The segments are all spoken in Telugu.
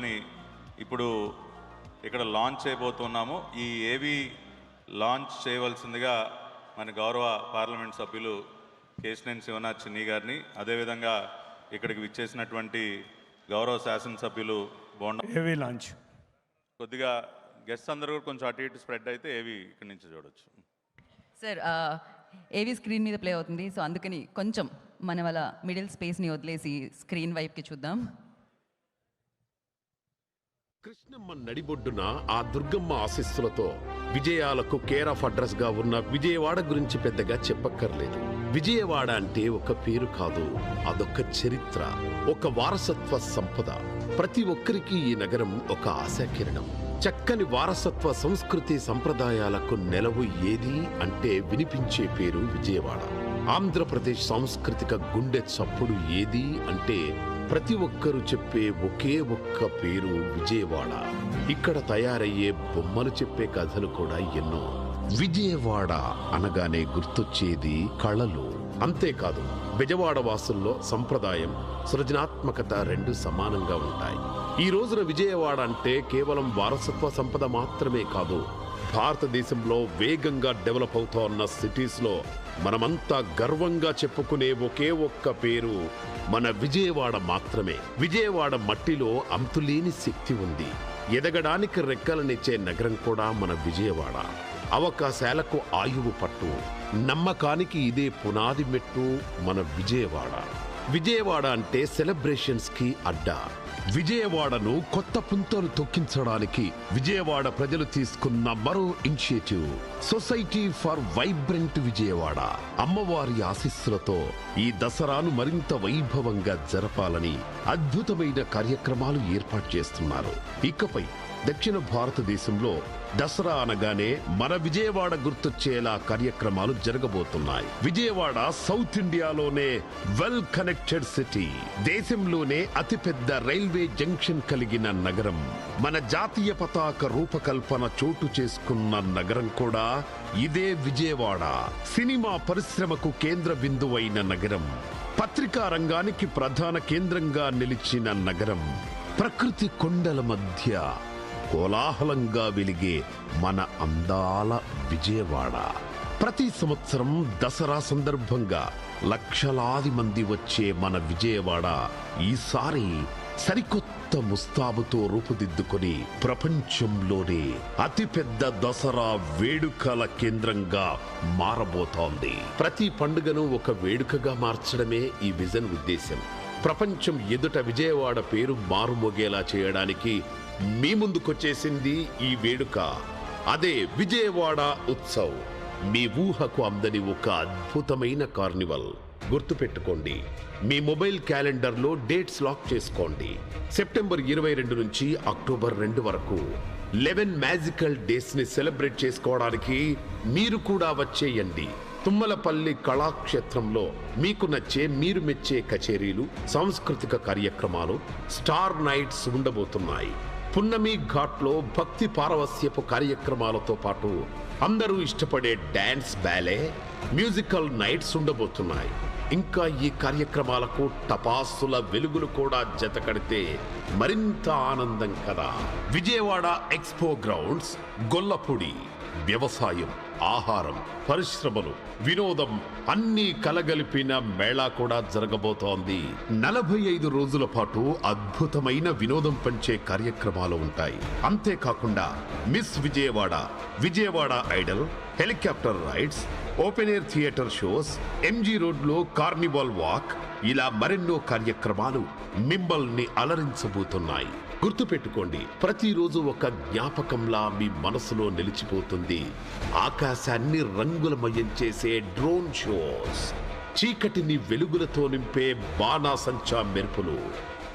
ని ఇప్పుడు ఇక్కడ లాంచ్ చేయబోతున్నాము. ఈ ఏవి లాంచ్ చేయవలసిందిగా మన గౌరవ పార్లమెంట్ సభ్యులు కేశినేని శివనాథ్ చిన్ని గారిని అదేవిధంగా ఇక్కడికి విచ్చేసినటువంటి గౌరవ శాసనసభ్యులు బోండా ఏవి లాంచ్ కొద్దిగా గెస్ట్ అందరూ కూడా కొంచెం అటు ఇటు స్ప్రెడ్ అయితే ఏవి ఇక్కడి నుంచి చూడొచ్చు. సార్ ఏవి స్క్రీన్ మీద ప్లే అవుతుంది. సో అందుకని కొంచెం మన వాళ్ళ మిడిల్ స్పేస్ని వదిలేసి స్క్రీన్ వైపుకి చూద్దాం. కృష్ణమ్మ నడిబొడ్డున ఆ దుర్గమ్మ ఆశీస్సులతో విజయాలకు కేర్ ఆఫ్ అడ్రస్గా ఉన్న విజయవాడ గురించి పెద్దగా చెప్పక్కర్లేదు. విజయవాడ అంటే ఒక పేరు కాదు అదొక చరిత్ర ఒక వారసత్వ సంపద. ప్రతి ఒక్కరికి ఈ నగరం ఒక ఆశాకిరణం. చక్కని వారసత్వ సంస్కృతి సంప్రదాయాలకు నెలవు ఏది అంటే వినిపించే పేరు విజయవాడ. ఆంధ్రప్రదేశ్ సాంస్కృతిక గుండె చప్పుడు ఏది అంటే ప్రతి ఒక్కరూ చెప్పే ఒకే ఒక్క పేరు విజయవాడ. ఇక్కడ తయారయ్యే బొమ్మలు చెప్పే కథలు కూడా ఎన్నో. విజయవాడ అనగానే గుర్తొచ్చేది కళలు. అంతేకాదు బెజవాడ వాసుల్లో సంప్రదాయం సృజనాత్మకత రెండు సమానంగా ఉంటాయి. ఈ రోజున విజయవాడ అంటే కేవలం వారసత్వ సంపద మాత్రమే కాదు భారతదేశంలో వేగంగా డెవలప్ అవుతోన్న సిటీస్లో మనమంతా గర్వంగా చెప్పుకునే ఒకే ఒక్క పేరు మన విజయవాడ మాత్రమే. విజయవాడ మట్టిలో అంతులేని శక్తి ఉంది. ఎదగడానికి రెక్కలనిచ్చే నగరం కూడా మన విజయవాడ. అవకాశాలకు ఆయువు పట్టు. నమ్మకానికి ఇదే పునాది మెట్టు మన విజయవాడ. విజయవాడ అంటే సెలబ్రేషన్స్కి అడ్డా. విజయవాడను కొత్త పుంతలు తొక్కించడానికి విజయవాడ ప్రజలు తీసుకున్న మరో initiative. Society for vibrant Vijayawada. అమ్మవారి ఆశీస్సులతో ఈ దసరాను మరింత వైభవంగా జరపాలని అద్భుతమైన కార్యక్రమాలు ఏర్పాటు చేస్తున్నారు. ఇకపై దక్షిణ భారతదేశంలో దసరా అనగానే మన విజయవాడ గుర్తొచ్చేలా కార్యక్రమాలు జరగబోతున్నాయి. విజయవాడ సౌత్ ఇండియాలోనే వెల్ కనెక్టెడ్ సిటీ. దేశంలోనే అతిపెద్ద రైల్వే జంక్షన్ కలిగిన నగరం. మన జాతీయ పతాక రూపకల్పన చోటు చేసుకున్న నగరం కూడా ఇదే విజయవాడ. సినిమా పరిశ్రమకు కేంద్ర బిందువైన నగరం. పత్రికా రంగానికి ప్రధాన కేంద్రంగా నిలిచిన నగరం. ప్రకృతి కొండల మధ్య కోలాహలంగా వెలిగే మన అందాల విజయవాడ. ప్రతి సంవత్సరం దసరా సందర్భంగా లక్షలాది మంది వచ్చే మన విజయవాడ ఈసారి సరికొత్త ముస్తాబుతో రూపుదిద్దుకొని ప్రపంచంలోనే అతిపెద్ద దసరా వేడుకల కేంద్రంగా మారబోతోంది. ప్రతి పండుగను ఒక వేడుకగా మార్చడమే ఈ విజన్ ఉద్దేశం ప్రపంచం ఎదుట విజయవాడ పేరు మారుమోగేలా చేయడానికి మీ ముందుకొచ్చేసింది ఈ వేడుక. అదే విజయవాడ ఉత్సవ్. మీ ఊహకు అందని ఒక అద్భుతమైన కార్నివల్. గుర్తుపెట్టుకోండి మీ మొబైల్ క్యాలెండర్లో డేట్స్ లాక్ చేసుకోండి. సెప్టెంబర్ ఇరవై రెండు నుంచి అక్టోబర్ రెండు వరకు. లెవెన్ మ్యాజికల్ డేస్ని సెలబ్రేట్ చేసుకోవడానికి మీరు కూడా వచ్చేయండి. తుమ్మలపల్లి కళాక్షేత్రంలో మీకు నచ్చే మీరు మెచ్చే కచేరీలు సాంస్కృతిక కార్యక్రమాలు స్టార్ నైట్స్ ఉండబోతున్నాయి. పున్నమి ఘాట్లో భక్తి పారవస్యపు కార్యక్రమాలతో పాటు అందరూ ఇష్టపడే డ్యాన్స్ బ్యాలే మ్యూజికల్ నైట్స్ ఉండబోతున్నాయి. ఇంకా ఈ కార్యక్రమాలకు టపాసుల వెలుగులు కూడా జతకడితే మరింత ఆనందం కదా. విజయవాడ ఎక్స్పో గ్రౌండ్స్ గొల్లపూడి వ్యవసాయం. ఆహారం పరిశ్రమలు వినోదం అన్నీ కలగలిపిన మేళా కూడా జరగబోతోంది. నలభై ఐదు రోజుల పాటు అద్భుతమైన వినోదం పంచే కార్యక్రమాలు ఉంటాయి. అంతేకాకుండా miss Vijayawada Vijayawada idol helicopter rides open air theatre shows MG రోడ్లో కార్నివాల్ వాక్ ఇలా మరెన్నో కార్యక్రమాలు మిమ్మల్ని అలరించబోతున్నాయి. గుర్తుపెట్టుకోండి ప్రతిరోజు ఒక జ్ఞాపకంలా మీ మనసులో నిలిచిపోతుంది. ఆకాశాన్ని రంగులమయం చేసే డ్రోన్ షోస్ చీకటిని వెలుగులతో నింపే బాణాసంచా మెరుపులు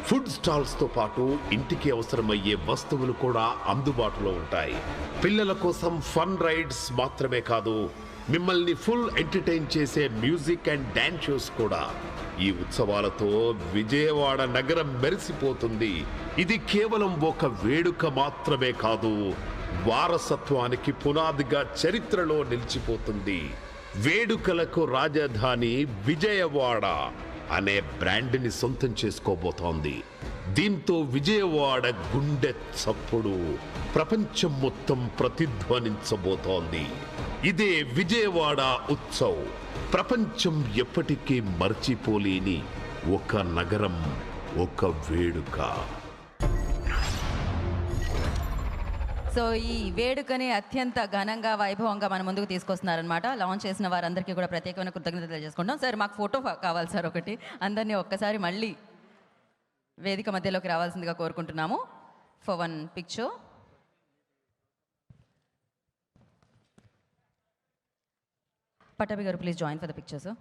ఫుడ్ స్టాల్స్తో పాటు ఇంటికి అవసరమయ్యే వస్తువులు కూడా అందుబాటులో ఉంటాయి. పిల్లల కోసం ఫన్ రైడ్స్ మాత్రమే కాదు మిమ్మల్ని ఫుల్ ఎంటర్టైన్ చేసే మ్యూజిక్ అండ్ డ్యాన్స్ షోస్ కూడా ఈ ఉత్సవాలతో విజయవాడ నగరం మెరిసిపోతుంది. ఇది కేవలం ఒక వేడుక మాత్రమే కాదు వారసత్వానికి పునాదిగా చరిత్రలో నిలిచిపోతుంది. వేడుకలకు రాజధాని విజయవాడ అనే బ్రాండ్ని సొంతం చేసుకోబోతోంది. దీంతో విజయవాడ గుండె చప్పుడు ప్రపంచం మొత్తం ప్రతిధ్వనించబోతోంది. ఇదే విజయవాడ ఉత్సవ్. ప్రపంచం ఎప్పటికీ మర్చిపోలేని ఒక నగరం ఒక వేడుక. సో ఈ వేడుకని అత్యంత ఘనంగా వైభవంగా మన ముందుకు తీసుకొస్తున్నారనమాట లాంచ్ చేసిన వారందరికీ కూడా ప్రత్యేకమైన కృతజ్ఞతలు తెలియజేసుకుంటాం సార్ మాకు ఫోటో కావాలి సార్ ఒకటి. అందరినీ ఒక్కసారి మళ్ళీ వేదిక మధ్యలోకి రావాల్సిందిగా కోరుకుంటున్నాము. ఫర్ వన్ పిక్చర్ పటాభి గారు please join for the picture sir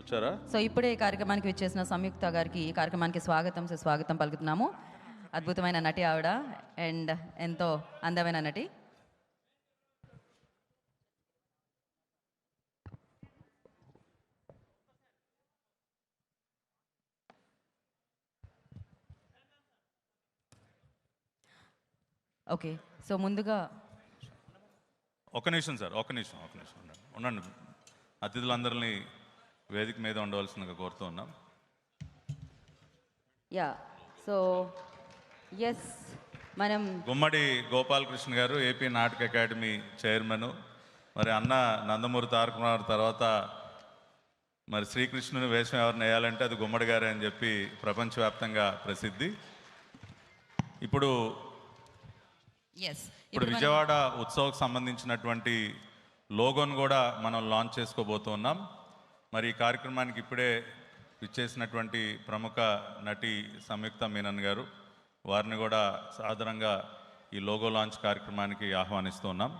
వచ్చారా? సో ఇప్పుడే ఈ కార్యక్రమానికి విచ్చేసిన సంయుక్త గారికి ఈ కార్యక్రమానికి స్వాగతం సుస్వాగతం పలుకుతున్నాము. అద్భుతమైన నటి ఆవిడ అండ్ ఎంతో అందమైన నటి. ఓకే సో ముందుగా ఒక నిమిషం సార్ ఒక నిమిషం ఒక నిమిషం ఉండండి. ఉండండి. అతిథులందరినీ వేదిక మీద ఉండవలసిందిగా కోరుతూ ఉన్నాం. యా సో ఎస్ మనం గుమ్మడి గోపాలకృష్ణ గారు ఏపీ నాటక అకాడమీ చైర్మన్ మరి అన్న నందమూరి తారక రామారావు తర్వాత మరి శ్రీకృష్ణుని వేషం ఎవరిని వేయాలంటే అది గుమ్మడి గారే అని చెప్పి ప్రపంచవ్యాప్తంగా ప్రసిద్ధి. ఇప్పుడు ఇప్పుడు విజయవాడ ఉత్సవ్కి సంబంధించినటువంటి లోగోను కూడా మనం లాంచ్ చేసుకోబోతున్నాం. మరి ఈ కార్యక్రమానికి ఇప్పుడే ఇచ్చేసినటువంటి ప్రముఖ నటి సంయుక్త మీనన్ గారు వారిని కూడా సాదరంగా ఈ లోగో లాంచ్ కార్యక్రమానికి ఆహ్వానిస్తున్నాం.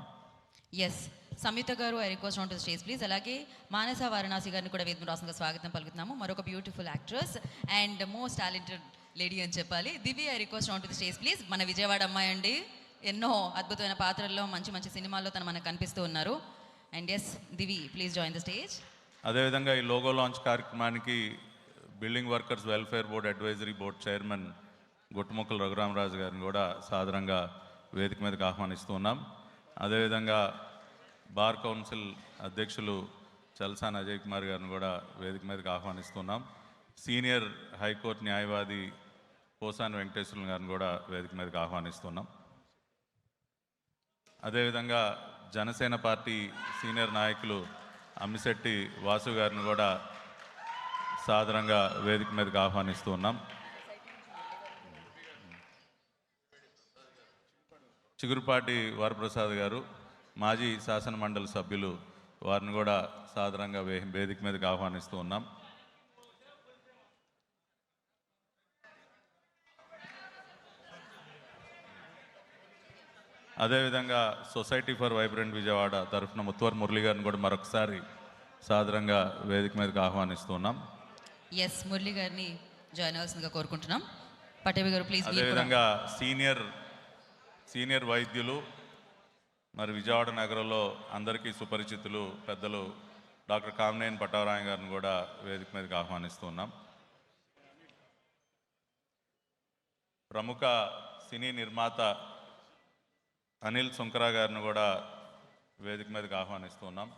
ఎస్ సంయుక్త గారు I request on to stage please అలాగే మానస వారణాసి గారిని కూడా వేదిక రాసంగా స్వాగతం పలుకుతున్నాము. మరొక beautiful actress and most talented lady అని చెప్పాలి. Divi I request on to stage please మన విజయవాడ అమ్మాయి అండి. ఎన్నో అద్భుతమైన పాత్రల్లో మంచి మంచి సినిమాల్లో తను మనకు కనిపిస్తూ ఉన్నారు. And yes Divi please join the stage అదేవిధంగా ఈ లోగో లాంచ్ కార్యక్రమానికి building workers welfare board advisory board chairman Guttumukkala Raghuramaraju గారిని కూడా సాధారణంగా వేదిక మీదకి ఆహ్వానిస్తూ ఉన్నాం. అదేవిధంగా బార్ కౌన్సిల్ అధ్యక్షులు చల్సాన్ అజయ్ కుమార్ గారిని కూడా వేదిక మీదకి ఆహ్వానిస్తున్నాం సీనియర్ హైకోర్టు న్యాయవాది పోసాన్ వెంకటేశ్వరులు గారిని కూడా వేదిక మీదకి ఆహ్వానిస్తున్నాం అదేవిధంగా జనసేన పార్టీ సీనియర్ నాయకులు అమ్మిశెట్టి వాసు గారిని కూడా సాధారణంగా వేదిక మీదకి ఆహ్వానిస్తూ ఉన్నాం. చిగురుపాటి వరప్రసాద్ గారు మాజీ శాసనమండలి సభ్యులు వారిని కూడా సాధారణంగా వేదిక మీదకి ఆహ్వానిస్తూ ఉన్నాం. అదేవిధంగా సొసైటీ ఫర్ వైబ్రెంట్ విజయవాడ తరఫున ముత్తువర్ మురళి గారిని కూడా మరొకసారి సాదరంగా వేదిక మీదకి ఆహ్వానిస్తున్నాం ఎస్ మురళి గారిని జాయిన్ అవ్వాల్సిందిగా కోరుకుంటున్నాం. పటేవి గారు ప్లీజ్ అదేవిధంగా సీనియర్ సీనియర్ వైద్యులు మరి విజయవాడ నగరంలో అందరికీ సుపరిచితులు పెద్దలు డాక్టర్ కామినేని పట్టారాయ గారిని కూడా వేదిక మీదకి ఆహ్వానిస్తున్నాం ప్రముఖ సినీ నిర్మాత అనిల్ సుంకరా గారిని కూడా వేదిక మీదకి ఆహ్వానిస్తున్నాం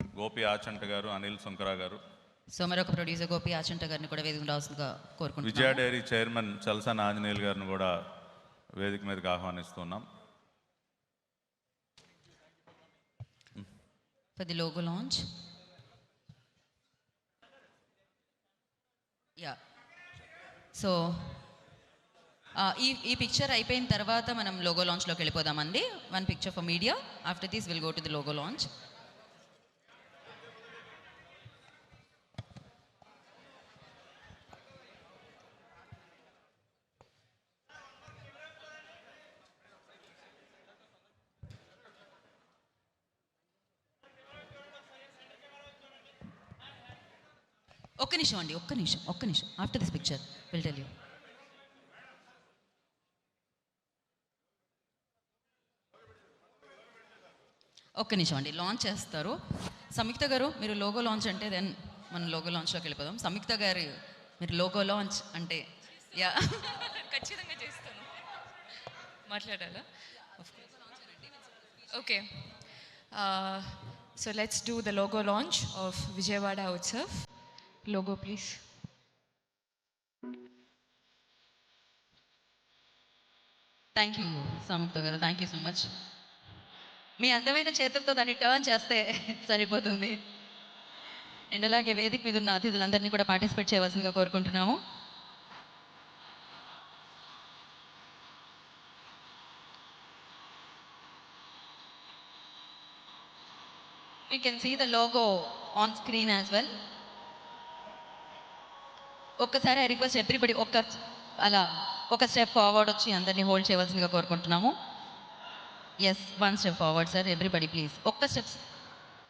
గోపి ఆచంట గారు అనిల్ సుంకరా గారు. సో మరొక ప్రొడ్యూసర్ గోపి ఆచంట గారిని కూడా వేదిక రావాల్సిందిగా విజయ కోరుకుంటున్నాం డైరీ చైర్మన్ చల్సాన్ ఆంజనేయులు గారిని కూడా వేదిక మీదకి ఆహ్వానిస్తున్నాం the logo launch yeah so ఈ ఈ పిక్చర్ అయిపోయిన తర్వాత మనం లోగో లాంచ్లోకి వెళ్ళిపోదామండి. One picture for media after this will go to the logo launch ఒక్క నిమిషం అండి ఒక్క నిమిషం ఒక్క నిమిషం. After this picture will tell you ఒక్క నిమిషం అండి. లాంచ్ చేస్తారు. సంయుక్త గారు మీరు లోగో లాంచ్ అంటే దెన్ మనం లోగో లాంచ్లోకి వెళ్ళిపోదాం. సంయుక్త గారు మీరు లోగో లాంచ్ అంటే యా. ఖచ్చితంగా చేస్తాను. మాట్లాడాలా. Uh, so let's do the logo launch of Vijayawada Utsav. Logo, please. Thank you Samyuktha గారు. థ్యాంక్ యూ సో మచ్ మీ అందమైన చేతులతో దాన్ని టర్న్ చేస్తే సరిపోతుంది. అండ్ అలాగే వేదిక మీద ఉన్న అతిథులందరినీ కూడా పార్టిసిపేట్ చేయవలసిందిగా కోరుకుంటున్నాము. You can see the logo on screen as well ఒక్కసారి ఐ రిక్వెస్ట్ ఎవ్రీబడి ఒక్క అలా ఒక స్టెప్ ఫార్వర్డ్ వచ్చి అందరినీ హోల్డ్ చేయవలసిందిగా కోరుకుంటున్నాము. Yes one step forward sir everybody please ఒక్క స్టెప్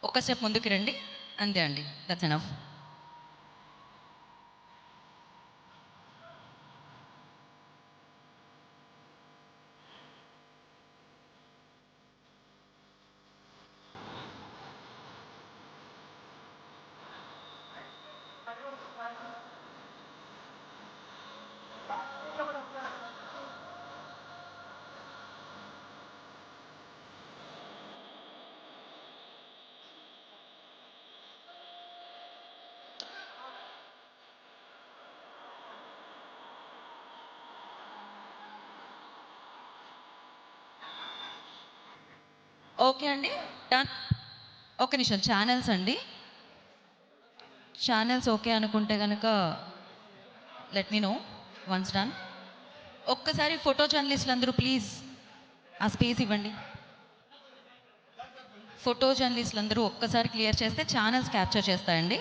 ఒక్క స్టెప్ ముందుకు రండి. అంతే అండి. దట్స్ ఎనఫ్ ఓకే అండి డన్. ఒక నిమిషం ఛానల్స్ అండి. ఛానల్స్ ఓకే అనుకుంటే కనుక let me know once done ఒక్కసారి ఫోటో జర్నలిస్టులు అందరూ ప్లీజ్ ఆ స్పేస్ ఇవ్వండి. ఫోటో జర్నలిస్టులు అందరూ ఒక్కసారి క్లియర్ చేస్తే ఛానల్స్ క్యాప్చర్ చేస్తాయండి.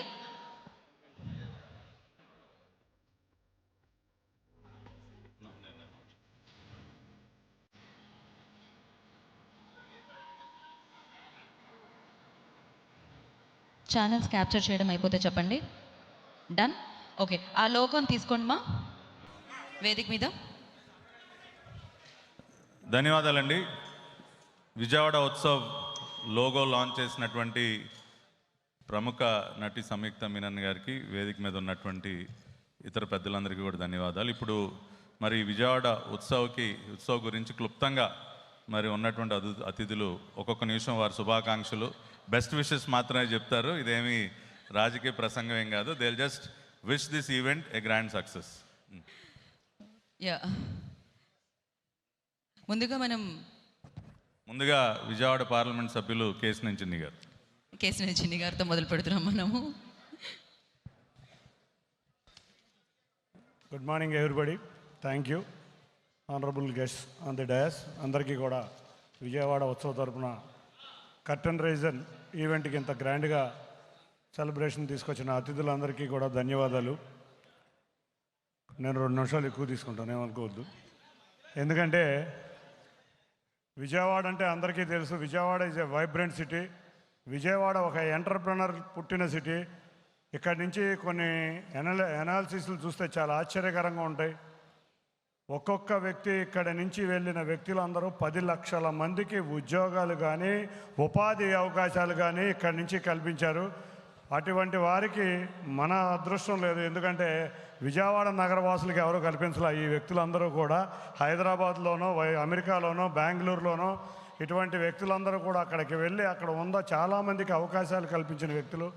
ఛానల్స్ క్యాప్చర్ చేయడం అయిపోతే చెప్పండి. డన్ ఓకే ఆ లోగోని తీసుకోండి మా. వేదిక మీద. ధన్యవాదాలండి. విజయవాడ ఉత్సవ్ లోగో లాంచ్ చేసినటువంటి ప్రముఖ నటి సంయుక్త మీనన్ గారికి వేదిక మీద ఉన్నటువంటి ఇతర పెద్దలందరికీ కూడా ధన్యవాదాలు. ఇప్పుడు మరి విజయవాడ ఉత్సవ్కి ఉత్సవ్ గురించి క్లుప్తంగా మరి ఉన్నటువంటి అదు అతిథులు ఒక్కొక్క నిమిషం వారి శుభాకాంక్షలు. బెస్ట్ విషెస్ మాత్రమే చెప్తారు. ఇదేమి రాజకీయ ప్రసంగం ఏం కాదు. They just wish this event a grand success yeah ముందుగా మనం ముందుగా విజయవాడ పార్లమెంట్ సభ్యులు కేసు నుంచి గారు. కేసీఆర్ చిన్ని గారితో మొదలు పెడుతున్నాం మనము. Good morning everybody thank you honourable guest on the dais అందరికీ కూడా విజయవాడ ఉత్సవ తరపున కర్టన్ రైజన్ ఈవెంట్కి ఇంత గ్రాండ్గా సెలబ్రేషన్ తీసుకొచ్చిన అతిథులందరికీ కూడా ధన్యవాదాలు. నేను రెండు నిమిషాలు ఎక్కువ తీసుకుంటాను ఏమనుకోవద్దు. ఎందుకంటే విజయవాడ అంటే అందరికీ తెలుసు Vijayawada is a vibrant city Vijayawada ఒక ఎంటర్ప్రినర్ పుట్టిన సిటీ ఇక్కడి నుంచి కొన్ని ఎనల ఎనాలిసిస్లు చూస్తే చాలా ఆశ్చర్యకరంగా ఉంటాయి. ఒక్కొక్క వ్యక్తి ఇక్కడ నుంచి వెళ్ళిన వ్యక్తులందరూ పది లక్షల మందికి ఉద్యోగాలు కానీ ఉపాధి అవకాశాలు కానీ ఇక్కడి నుంచి కల్పించారు. అటువంటి వారికి మన అదృష్టం లేదు. ఎందుకంటే విజయవాడ నగరవాసులకి ఎవరు కల్పించలే ఈ వ్యక్తులందరూ కూడా. హైదరాబాద్లోనో వై- అమెరికాలోనో బెంగళూరులోనో ఇటువంటి వ్యక్తులందరూ కూడా అక్కడికి వెళ్ళి అక్కడ ఉందో చాలామందికి అవకాశాలు కల్పించిన వ్యక్తులు.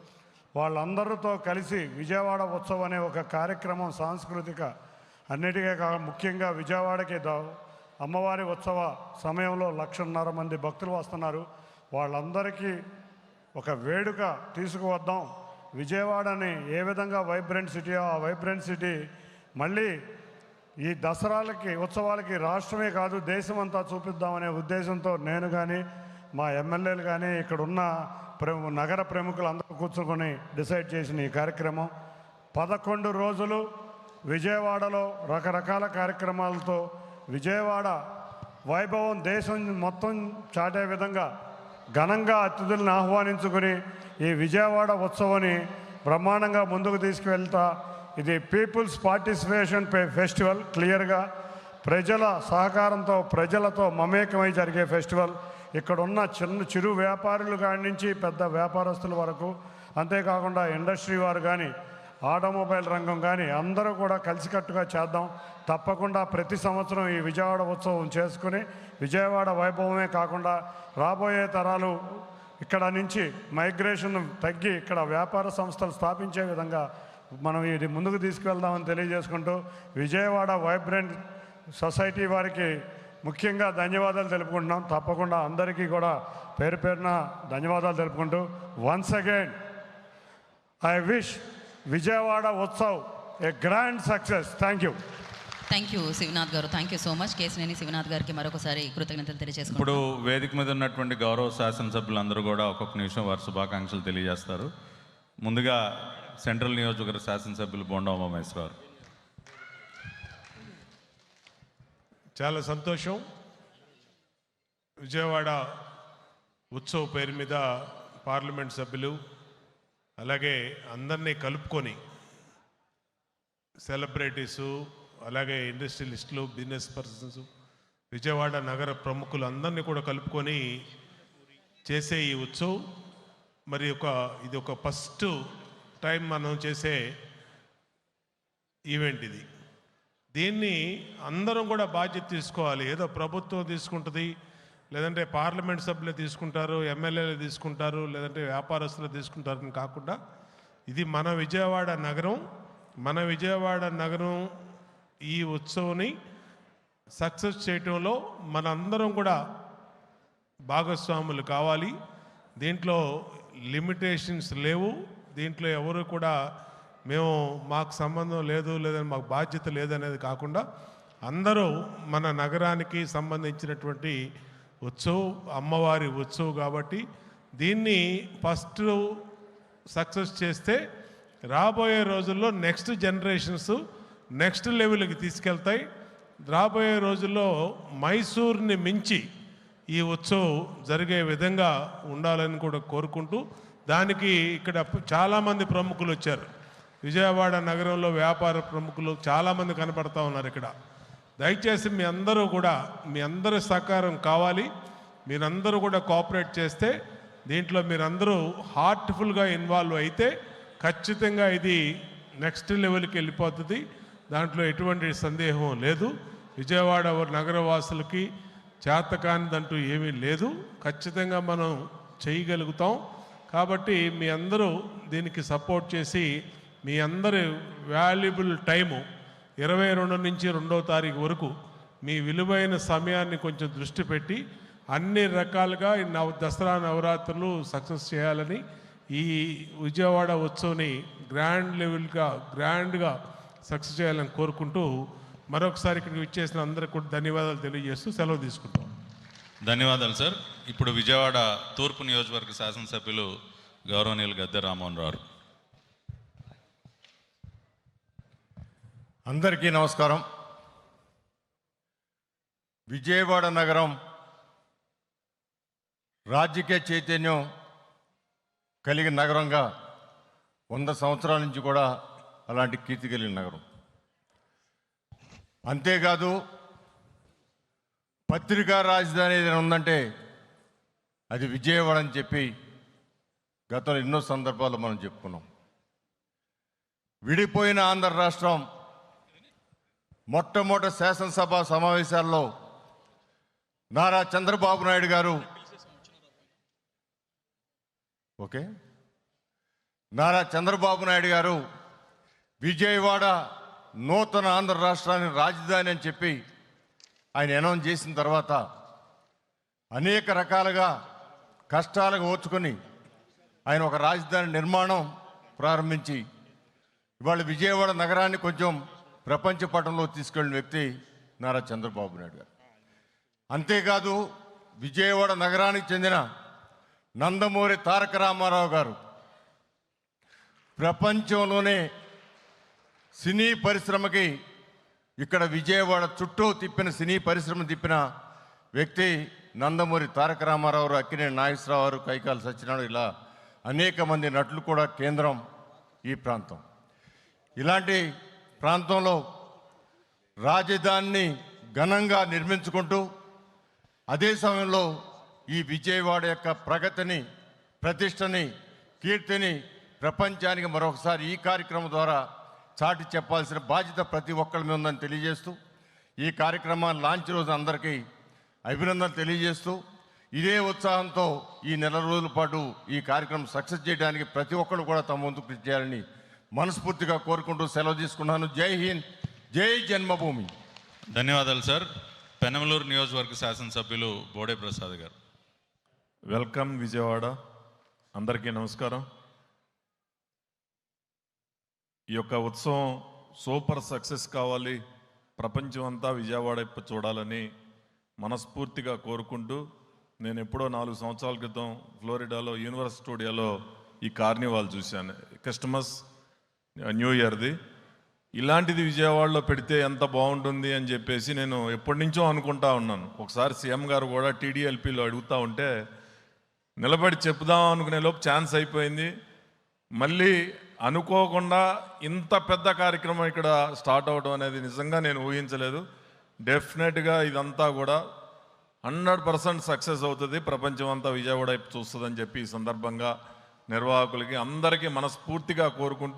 వాళ్ళందరితో కలిసి విజయవాడ ఉత్సవం అనే ఒక కార్యక్రమం సాంస్కృతిక అన్నిటికీ కా ముఖ్యంగా విజయవాడకి అమ్మవారి ఉత్సవ సమయంలో లక్షన్నర మంది భక్తులు వస్తున్నారు. వాళ్ళందరికీ ఒక వేడుక తీసుకువద్దాం. విజయవాడని ఏ విధంగా వైబ్రెంట్ సిటీయో ఆ వైబ్రెంట్ సిటీ మళ్ళీ ఈ దసరాలకి ఉత్సవాలకి రాష్ట్రమే కాదు దేశమంతా చూపిద్దామనే ఉద్దేశంతో నేను కానీ మా ఎమ్మెల్యేలు కానీ ఇక్కడున్న ప్రము నగర ప్రముఖులు అందరూ కూర్చుకొని డిసైడ్ చేసిన ఈ కార్యక్రమం. పదకొండు రోజులు విజయవాడలో రకరకాల కార్యక్రమాలతో విజయవాడ వైభవం దేశం మొత్తం చాటే విధంగా ఘనంగా అతిథులను ఆహ్వానించుకుని ఈ విజయవాడ ఉత్సవాన్ని బ్రహ్మాండంగా ముందుకు తీసుకువెళ్తా. ఇది పీపుల్స్ పార్టిసిపేషన్ ఫెస్టివల్ క్లియర్గా ప్రజల సహకారంతో ప్రజలతో మమేకమై జరిగే ఫెస్టివల్. ఇక్కడ ఉన్న చిన్న చిరు వ్యాపారులు కాడి నుంచి పెద్ద వ్యాపారస్తుల వరకు. అంతేకాకుండా ఇండస్ట్రీ వారు కానీ ఆటోమొబైల్ రంగం కానీ అందరూ కూడా కలిసికట్టుగా చేద్దాం. తప్పకుండా ప్రతి సంవత్సరం ఈ విజయవాడ ఉత్సవం చేసుకుని విజయవాడ వైభవమే కాకుండా రాబోయే తరాలు ఇక్కడ నుంచి మైగ్రేషన్ తగ్గి ఇక్కడ వ్యాపార సంస్థలు స్థాపించే విధంగా మనం ఇది ముందుకు తీసుకువెళ్దామని తెలియజేసుకుంటూ విజయవాడ వైబ్రెంట్ సొసైటీ వారికి ముఖ్యంగా ధన్యవాదాలు తెలుపుకుంటున్నాం. తప్పకుండా అందరికీ కూడా పేరు పేరున ధన్యవాదాలు తెలుపుకుంటూ once again I wish Vijayawada Utsav a grand success thank you thank you Shivanath గారు. Thank you so much Kesineni Shivanath గారికి మరొకసారి కృతజ్ఞతలు తెలియజేసుకుంటాం ఇప్పుడు వేదిక మీద ఉన్నటువంటి గౌరవ శాసనసభ్యులందరూ కూడా ఒక్కొక్క నిమిషం వారి శుభాకాంక్షలు తెలియజేస్తారు. ముందుగా సెంట్రల్ నియోజకవర్గ శాసనసభ్యులు బొండా ఉమామేశ్వరరావు చాలా సంతోషం. విజయవాడ ఉత్సవ్ పేరు మీద పార్లమెంట్ సభ్యులు అలాగే అందరినీ కలుపుకొని సెలబ్రిటీసు అలాగే ఇండస్ట్రియలిస్టులు బిజినెస్ పర్సన్స్ విజయవాడ నగర ప్రముఖులు అందరినీ కూడా కలుపుకొని చేసే ఈ ఉత్సవం. మరి ఒక ఇది ఒక ఫస్ట్ టైం మనం చేసే ఈవెంట్ ఇది. దీన్ని అందరం కూడా బాధ్యత తీసుకోవాలి. ఏదో ప్రభుత్వం తీసుకుంటుంది లేదంటే పార్లమెంట్ సభ్యులు తీసుకుంటారు ఎమ్మెల్యేలు తీసుకుంటారు లేదంటే వ్యాపారస్తులు తీసుకుంటారని కాకుండా ఇది మన విజయవాడ నగరం మన విజయవాడ నగరం ఈ ఉత్సవాన్ని సక్సెస్ చేయటంలో మనందరం కూడా భాగస్వాములు కావాలి. దీంట్లో లిమిటేషన్స్ లేవు. దీంట్లో ఎవరు కూడా మేము మాకు సంబంధం లేదు లేదని మాకు బాధ్యత లేదనేది కాకుండా అందరూ మన నగరానికి సంబంధించినటువంటి ఉత్సవం అమ్మవారి ఉత్సవం కాబట్టి దీన్ని ఫస్ట్ సక్సెస్ చేస్తే రాబోయే రోజుల్లో నెక్స్ట్ జనరేషన్స్ నెక్స్ట్ లెవెల్కి తీసుకెళ్తాయి. రాబోయే రోజుల్లో మైసూర్ని మించి ఈ ఉత్సవం జరిగే విధంగా ఉండాలని కూడా కోరుకుంటూ దానికి ఇక్కడ చాలామంది ప్రముఖులు వచ్చారు. విజయవాడ నగరంలో వ్యాపార ప్రముఖులు చాలామంది కనపడతా ఉన్నారు ఇక్కడ. దయచేసి మీ అందరూ కూడా మీ అందరి సహకారం కావాలి. మీరందరూ కూడా కోఆపరేట్ చేస్తే దీంట్లో మీరందరూ హార్ట్ఫుల్గా ఇన్వాల్వ్ అయితే ఖచ్చితంగా ఇది నెక్స్ట్ లెవెల్కి వెళ్ళిపోతుంది. దాంట్లో ఎటువంటి సందేహం లేదు. విజయవాడ నగరవాసులకి చేతకానిదంటూ ఏమీ లేదు. ఖచ్చితంగా మనం చేయగలుగుతాం. కాబట్టి మీ అందరూ దీనికి సపోర్ట్ చేసి మీ అందరి వాల్యుబుల్ టైము ఇరవై రెండు నుంచి రెండో తారీఖు వరకు మీ విలువైన సమయాన్ని కొంచెం దృష్టి పెట్టి అన్ని రకాలుగా నవ దసరా నవరాత్రులు సక్సెస్ చేయాలని ఈ విజయవాడ ఉత్సవ్ని గ్రాండ్ లెవెల్గా గ్రాండ్గా సక్సెస్ చేయాలని కోరుకుంటూ మరొకసారి ఇక్కడికి ఇచ్చేసిన అందరికీ కూడా ధన్యవాదాలు తెలియజేస్తూ సెలవు తీసుకుంటాం. ధన్యవాదాలు సార్. ఇప్పుడు విజయవాడ తూర్పు నియోజకవర్గ శాసనసభ్యులు గౌరవనీయులు గద్దె రామ్మోహన్ రావు. అందరికీ నమస్కారం. విజయవాడ నగరం రాజకీయ చైతన్యం కలిగిన నగరంగా వంద సంవత్సరాల నుంచి కూడా అలాంటి కీర్తి కలిగిన నగరం. అంతేకాదు పత్రికా రాజధాని ఏదైనా ఉందంటే అది విజయవాడ అని చెప్పి గతంలో ఎన్నో సందర్భాలు మనం చెప్పుకున్నాం. విడిపోయిన ఆంధ్ర రాష్ట్రం మొట్టమొదటి శాసనసభ సమావేశాల్లో నారా చంద్రబాబు నాయుడు గారు ఓకే. నారా చంద్రబాబు నాయుడు గారు విజయవాడ నూతన ఆంధ్ర రాష్ట్రాన్ని రాజధాని అని చెప్పి ఆయన అనౌన్స్ చేసిన తర్వాత అనేక రకాలుగా కష్టాలకు ఓచుకొని ఆయన ఒక రాజధాని నిర్మాణం ప్రారంభించి ఇవాళ విజయవాడ నగరాన్ని కొంచెం ప్రపంచ పటంలో తీసుకెళ్ళిన వ్యక్తి నారా చంద్రబాబు నాయుడు గారు. అంతేకాదు విజయవాడ నగరానికి చెందిన నందమూరి తారక రామారావు గారు ప్రపంచంలోనే సినీ పరిశ్రమకి ఇక్కడ విజయవాడ చుట్టూ తిప్పిన సినీ పరిశ్రమ తిప్పిన వ్యక్తి నందమూరి తారక రామారావు అక్కినే నాగేశ్వరరావు గారు కైకాల సత్యనారాయణ ఇలా అనేక మంది నటులు కూడా కేంద్రం ఈ ప్రాంతం. ఇలాంటి ప్రాంతంలో రాజధానిని ఘనంగా నిర్మించుకుంటూ అదే సమయంలో ఈ విజయవాడ యొక్క ప్రగతిని ప్రతిష్టని కీర్తిని ప్రపంచానికి మరొకసారి ఈ కార్యక్రమం ద్వారా చాటి చెప్పాల్సిన బాధ్యత ప్రతి ఒక్కరి మీద ఉందని తెలియజేస్తూ ఈ కార్యక్రమాన్ని లాంచ్ రోజు అందరికీ అభినందనలు తెలియజేస్తూ ఇదే ఉత్సాహంతో ఈ నెల రోజుల పాటు ఈ కార్యక్రమం సక్సెస్ చేయడానికి ప్రతి ఒక్కరు కూడా తమ వంతు కృషి చేయాలని మనస్ఫూర్తిగా కోరుకుంటూ సెలవు తీసుకున్నాను. జై హింద్ జై జన్మభూమి. ధన్యవాదాలు సార్. పెనమలూరు నియోజకవర్గ శాసనసభ్యులు బోడే ప్రసాద్ గారు. వెల్కమ్ విజయవాడ. అందరికీ నమస్కారం. ఈ యొక్క ఉత్సవం సూపర్ సక్సెస్ కావాలి. ప్రపంచం అంతా విజయవాడ చూడాలని మనస్ఫూర్తిగా కోరుకుంటూ నేను ఎప్పుడో నాలుగు సంవత్సరాల క్రితం ఫ్లోరిడాలో యూనివర్స్ స్టూడియోలో ఈ కార్నివాల్ చూశాను. క్రిస్టమస్ న్యూ ఇయర్ది. ఇలాంటిది విజయవాడలో పెడితే ఎంత బాగుంటుంది అని చెప్పేసి నేను ఎప్పటి నుంచో అనుకుంటా ఉన్నాను. ఒకసారి సీఎం గారు కూడా టీడీఎల్పీలో అడుగుతూ ఉంటే నిలబడి చెప్దాం అనుకునే లోపు ఛాన్స్ అయిపోయింది. మళ్ళీ అనుకోకుండా ఇంత పెద్ద కార్యక్రమం ఇక్కడ స్టార్ట్ అవడం అనేది నిజంగా నేను ఊహించలేదు. డెఫినెట్గా ఇదంతా కూడా హండ్రెడ్ పర్సెంట్ సక్సెస్ అవుతుంది. ప్రపంచం అంతా విజయవాడ చూస్తుందని చెప్పి ఈ సందర్భంగా నిర్వాహకులకి అందరికీ మనస్ఫూర్తిగా కోరుకుంటూ